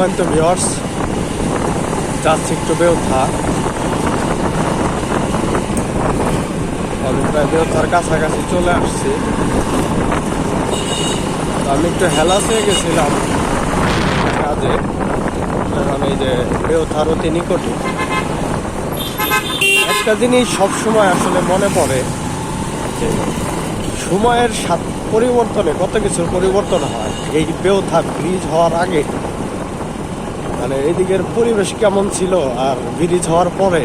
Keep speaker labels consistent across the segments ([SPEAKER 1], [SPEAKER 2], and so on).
[SPEAKER 1] সম্মানিত ভিওর্স যাচ্ছি একটু বেউথা আমি প্রায় বেউথার কাছাকাছি চলে আসছি। আমি একটু হেলাস হয়ে গেছিলাম। কাজে। এখন এই যে বেউথার অতি নিকটে একটা জিনিস সবসময় আসলে মনে পড়ে যে সময়ের সাথে পরিবর্তনে কত কিছুর পরিবর্তন হয়। এই বেউথা ব্রিজ হওয়ার আগে। মানে এদিকের পরিবেশ কেমন ছিল আর ব্রিজ হওয়ার পরে?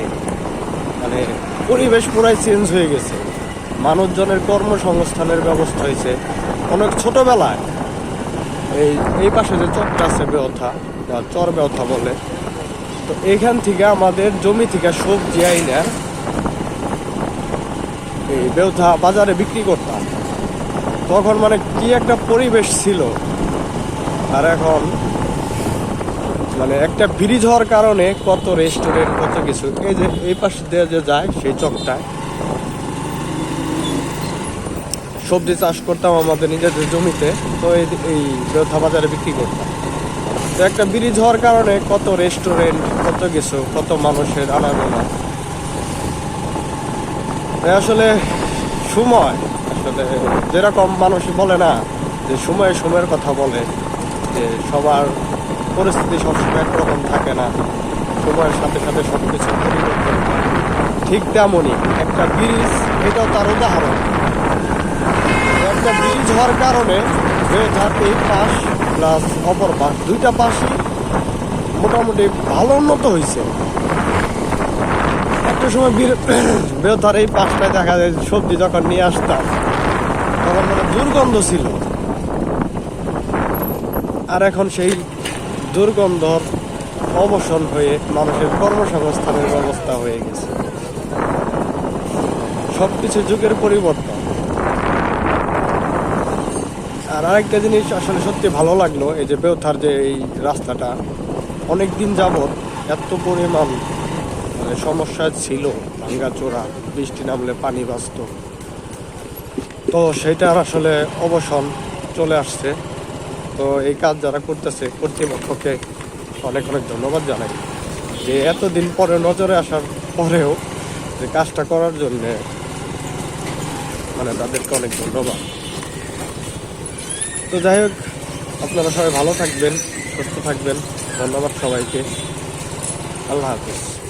[SPEAKER 1] মানে পরিবেশ পুরাই চেঞ্জ হয়ে গেছে। মানুষজনের কর্মসংস্থানের ব্যবস্থা হয়েছে। অনেক ছোটবেলায় এই এই পাশে যে চরটা আছে বেওথা, বা চর বেওথা বলে, তো এখান থেকে আমাদের জমি থেকে সবজি আইনা এই বেওথা বাজারে বিক্রি করতাম। তখন মানে কি একটা পরিবেশ ছিল। আর এখন মানে একটা ব্রিজ হওয়ার কারণে কত রেস্টুরেন্ট কত কিছু। এই যে, এই পাশ দিয়ে যে যায়, সেই চকটায়। সবজি চাষ করতাম আমাদের নিজেদের জমিতে, তো এই বেথা বাজারে বিক্রি করতাম। তো একটা ব্রিজ হওয়ার কারণে কত রেস্টুরেন্ট কত কিছু, কত মানুষের আনাগোনা। আসলে সময়, আসলে যেরকম মানুষ বলে না, যে সময়ে সময়ের কথা বলে, যে সবার পরিস্থিতি সবসময় একরকম থাকে না। সময়ের সাথে সাথে সব কিছু পরিবর্তন ঠিক তেমনই একটা ব্রিজ, এটাও তার উদাহরণ। একটা ব্রিজ হওয়ার কারণে বেধার এই পাশ প্লাস অপর পাশ। দুইটা পাশই মোটামুটি ভালো উন্নত হয়েছে। একটা সময় বেধার এই পাশটায় দেখা যায় যে সবজি যখন নিয়ে আসতাম, তখন মানে দুর্গন্ধ ছিল। আর এখন সেই দুর্গন্ধর অবসান হয়ে মানুষের কর্মসংস্থানের ব্যবস্থা হয়ে গেছে। সবকিছু যুগের পরিবর্তন। আর আরেকটা জিনিস আসলে সত্যি ভালো লাগল, এই যে বেউথার যে এই রাস্তাটা অনেক দিন যাবৎ এত পরিমাণ মানে সমস্যা ছিল, ভাঙ্গা চোরা বৃষ্টি নামলে পানি বাঁচত। তো সেটার আসলে অবসান চলে আসছে। তো এই কাজ যারা করতেছে, কর্তৃপক্ষকে অনেক অনেক ধন্যবাদ জানাই। যে এতদিন পরে নজরে আসার পরেও যে কাজটা করার জন্যে মানে তাদেরকে অনেক ধন্যবাদ। তো যাই হোক, আপনারা সবাই ভালো থাকবেন, সুস্থ থাকবেন। ধন্যবাদ সবাইকে। আল্লাহ হাফিজ।